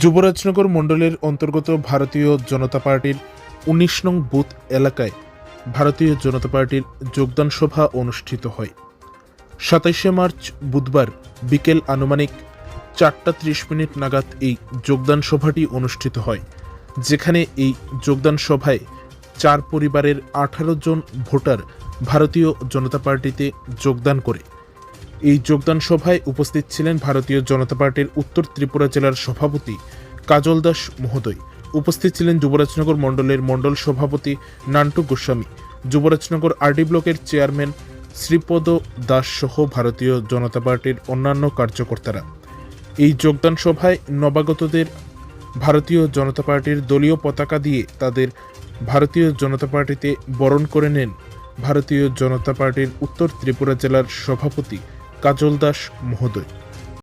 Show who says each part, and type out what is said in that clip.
Speaker 1: যুবরাজনগর মণ্ডলের অন্তর্গত ভারতীয় জনতা পার্টির উনিশ নং বুথ এলাকায় ভারতীয় জনতা পার্টির যোগদান সভা অনুষ্ঠিত হয়। সাতাইশে মার্চ বুধবার বিকেল আনুমানিক চারটা ত্রিশ মিনিট নাগাদ এই যোগদান সভাটি অনুষ্ঠিত হয়, যেখানে এই যোগদান সভায় চার পরিবারের আঠারো জন ভোটার ভারতীয় জনতা পার্টিতে যোগদান করে। এই যোগদান সভায় উপস্থিত ছিলেন ভারতীয় জনতা পার্টির উত্তর ত্রিপুরা জেলার সভাপতি কাজল দাস মহোদয়। উপস্থিত ছিলেন যুবরাজনগর মণ্ডলের মণ্ডল সভাপতি নান্টু গোস্বামী। যুবরাজনগর আরডি ব্লকের চেয়ারম্যান শ্রীপদ দাস সহ ভারতীয় জনতা পার্টির অন্যান্য কার্যকর্তারা। এই যোগদান সভায় নবাগতদের ভারতীয় জনতা পার্টির দলীয় পতাকা দিয়ে তাদের ভারতীয় জনতা পার্টিতে বরণ করে নেন ভারতীয় জনতা পার্টির উত্তর ত্রিপুরা জেলার সভাপতি কাজল দাস মহোদয়।